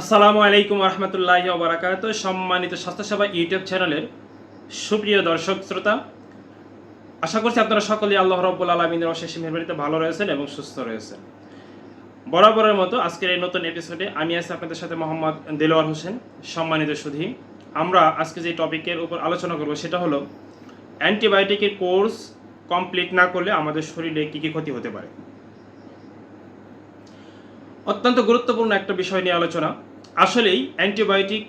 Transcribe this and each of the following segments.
আসসালামু আলাইকুম রহমতুল্লাহ বারাকাত সম্মানিত স্বাস্থ্যসেবা ইউটিউব চ্যানেলের সুপ্রিয় দর্শক শ্রোতা, আশা করছি আপনারা সকলেই আল্লাহ রব্বুল আলমিনের অশেষ মেহরবানিতে ভালো রয়েছেন এবং সুস্থ রয়েছেন। বরাবরের মতো আজকের এই নতুন এপিসোডে আমি আছি আপনাদের সাথে মোহাম্মদ দেলোয়ার হোসেন, সম্মানিত সুধী। আমরা আজকে যে টপিকের উপর আলোচনা করব সেটা হলো অ্যান্টিবায়োটিকের কোর্স কমপ্লিট না করলে আমাদের শরীরে কী কী ক্ষতি হতে পারে? অত্যন্ত গুরুত্বপূর্ণ একটা বিষয় নিয়ে আলোচনা। আসলেই অ্যান্টিবায়োটিক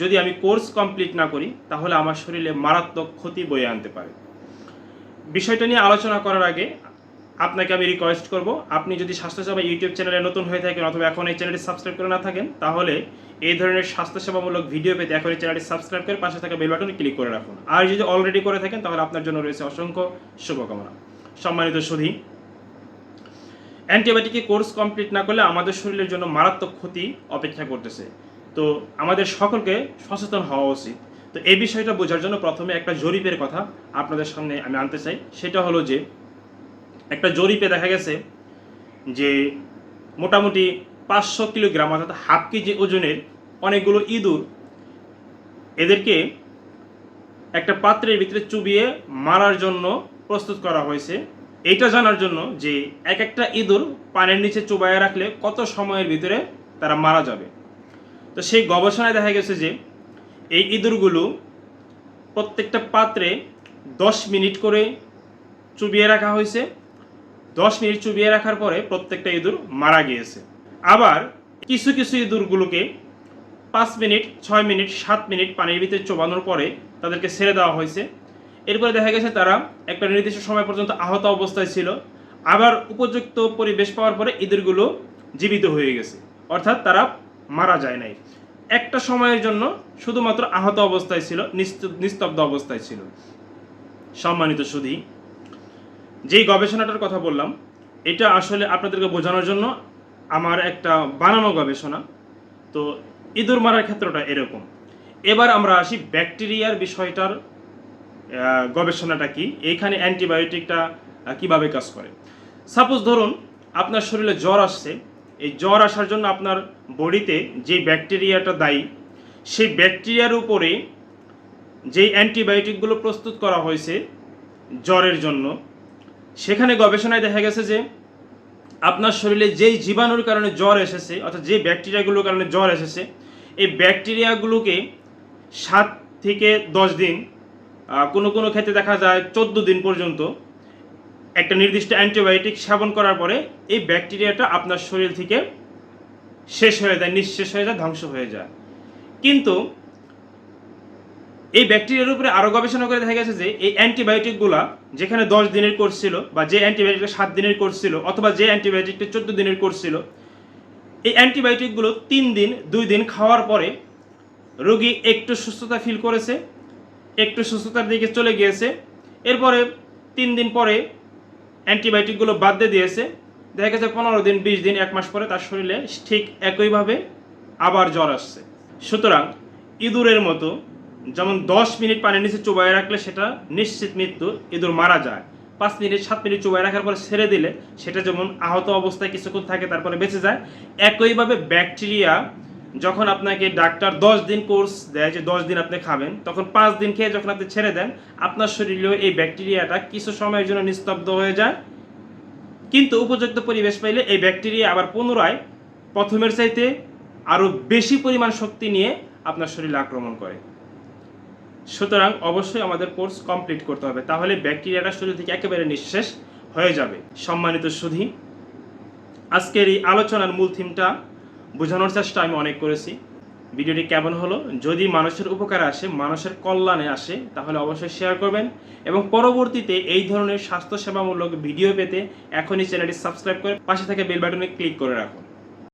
যদি আমি কোর্স কমপ্লিট না করি, তাহলে আমার শরীরে মারাত্মক ক্ষতি বয়ে আনতে পারে। বিষয়টা নিয়ে আলোচনা করার আগে আপনাকে আমি রিকোয়েস্ট করব, আপনি যদি স্বাস্থ্যসেবা ইউটিউব চ্যানেলে নতুন হয়ে থাকেন অথবা এখন এই চ্যানেলটি সাবস্ক্রাইব করে না থাকেন, তাহলে এই ধরনের স্বাস্থ্যসেবামূলক ভিডিও পেতে এখন এই চ্যানেলটি সাবস্ক্রাইব করে পাশে থাকা বেল বাটনে ক্লিক করে রাখুন। আর যদি অলরেডি করে থাকেন, তাহলে আপনার জন্য রয়েছে অসংখ্য শুভকামনা। সম্মানিত সুধী অ্যান্টিবায়োটিকের কোর্স কমপ্লিট না করলে আমাদের শরীরের জন্য মারাত্মক ক্ষতি অপেক্ষা করতেছে। তো আমাদের সকলকে সচেতন হওয়া উচিত। তো এই বিষয়টা বোঝার জন্য প্রথমে একটা জরিপের কথা আপনাদের সামনে আমি আনতে চাই। সেটা হলো যে, একটা জরিপে দেখা গেছে যে, মোটামুটি পাঁচশো কিলোগ্রাম অর্থাৎ হাফ কেজি ওজনের অনেকগুলো ইঁদুর এদেরকে একটা পাত্রের ভিতরে চুবিয়ে মারার জন্য প্রস্তুত করা হয়েছে। এটা জানার জন্য যে এক একটা ইঁদুর পানির নিচে চুবাইয়ে রাখলে কত সময়ের ভিতরে তারা মারা যাবে? তো সেই গবেষণায় দেখা গেছে যে এই ইঁদুরগুলো প্রত্যেকটা পাত্রে দশ মিনিট করে চুবিয়ে রাখা হয়েছে। দশ মিনিট চুবিয়ে রাখার পরে প্রত্যেকটা ইঁদুর মারা গিয়েছে। আবার কিছু কিছু ইঁদুরগুলোকে পাঁচ মিনিট, ছয় মিনিট, সাত মিনিট পানির ভিতরে চোবানোর পরে তাদেরকে ছেড়ে দেওয়া হয়েছে। এরপরে দেখা গেছে তারা একটা নির্দিষ্ট সময় পর্যন্ত আহত অবস্থায় ছিল। আবার উপযুক্ত পরিবেশ পাওয়ার পরে ইঁদুরগুলো জীবিত হয়ে গেছে। অর্থাৎ তারা মারা যায় নাই। একটা সময়ের জন্য শুধুমাত্র আহত অবস্থায় ছিল নিস্তব্ধ অবস্থায় ছিল। সম্মানিত সুধী, যেই গবেষণাটার কথা বললাম, এটা আসলে আপনাদেরকে বোঝানোর জন্য আমার একটা বানানো গবেষণা। তো ইঁদুর মারার ক্ষেত্রটা এরকম। এবার আমরা আসি ব্যাকটেরিয়ার বিষয়টার গবেষণাটা কি? এইখানে অ্যান্টিবায়োটিকটা কীভাবে কাজ করে? সাপোজ ধরুন, আপনার শরীরে জ্বর আসছে। এই জ্বর আসার জন্য আপনার বডিতে যে ব্যাকটেরিয়াটা দায়ী, সেই ব্যাকটেরিয়ার উপরে যেই অ্যান্টিবায়োটিকগুলো প্রস্তুত করা হয়েছে জ্বরের জন্য, সেখানে গবেষণায় দেখা গেছে যে আপনার শরীরে যেই জীবাণুর কারণে জ্বর এসেছে, অর্থাৎ যে ব্যাকটেরিয়াগুলোর কারণে জ্বর এসেছে, এই ব্যাকটেরিয়াগুলোকে সাত থেকে দশ দিন কোনো কোনো ক্ষেত্রে দেখা যায় চোদ্দ দিন পর্যন্ত একটা নির্দিষ্ট অ্যান্টিবায়োটিক সেবন করার পরে এই ব্যাকটেরিয়াটা আপনার শরীর থেকে শেষ হয়ে যায়, নিঃশেষ হয়ে যায়, ধ্বংস হয়ে যায়। কিন্তু এই ব্যাকটেরিয়ার উপরে আরও গবেষণা করে দেখা গেছে যে এই অ্যান্টিবায়োটিকগুলা যেখানে দশ দিনের কোর্স ছিল বা যে অ্যান্টিবায়োটিকটা সাত দিনের কোর্স ছিল অথবা যে অ্যান্টিবায়োটিকটা চোদ্দ দিনের কোর্স ছিল, এই অ্যান্টিবায়োটিকগুলো তিন দিন, দুই দিন খাওয়ার পরে রোগী একটু সুস্থতা ফিল করেছে একটু সুস্থতার দিকে চলে গিয়েছে। এরপরে তিন দিন পরে অ্যান্টিবায়োটিকগুলো বাদ দিয়ে দিয়েছে। দেখা গেছে পনেরো দিন, বিশ দিন, এক মাস পরে তার শরীরে ঠিক একইভাবে আবার জ্বর আসছে। সুতরাং ইঁদুরের মতো যেমন দশ মিনিট পানির নিচে চুবাই রাখলে সেটা নিশ্চিত মৃত্যু, ইঁদুর মারা যায়। পাঁচ মিনিট, সাত মিনিট চুবাই রাখার পরে ছেড়ে দিলে সেটা যেমন আহত অবস্থায় কিছুক্ষণ থাকে তারপরে বেঁচে যায়। একইভাবে ব্যাকটেরিয়া যখন আপনাকে ডাক্তার দশ দিন কোর্স দেয় যে দশ দিন আপনি খাবেন, তখন পাঁচ দিন খেয়ে যখন আপনি ছেড়ে দেন, আপনার শরীরেও এই ব্যাকটেরিয়াটা কিছু সময়ের জন্য নিস্তব্ধ হয়ে যায়। কিন্তু উপযুক্ত পরিবেশ পাইলে এই ব্যাকটেরিয়া আবার পুনরায় প্রথমের চাইতে আরও বেশি পরিমাণ শক্তি নিয়ে আপনার শরীরে আক্রমণ করে। সুতরাং অবশ্যই আমাদের কোর্স কমপ্লিট করতে হবে, তাহলে ব্যাকটেরিয়াটা শরীর থেকে একেবারে নিঃশেষ হয়ে যাবে। সম্মানিত সুধী, আজকের এই আলোচনার মূল থিমটা বোঝানোর চেষ্টা আমি অনেক করেছি। ভিডিওটি কেমন হলো? যদি মানুষের উপকারে আসে, মানুষের কল্যাণে আসে, তাহলে অবশ্যই শেয়ার করবেন এবং পরবর্তীতে এই ধরনের স্বাস্থ্যসেবামূলক ভিডিও পেতে এখনই চ্যানেলটি সাবস্ক্রাইব করে পাশে থেকে বেল বাটনে ক্লিক করে রাখুন।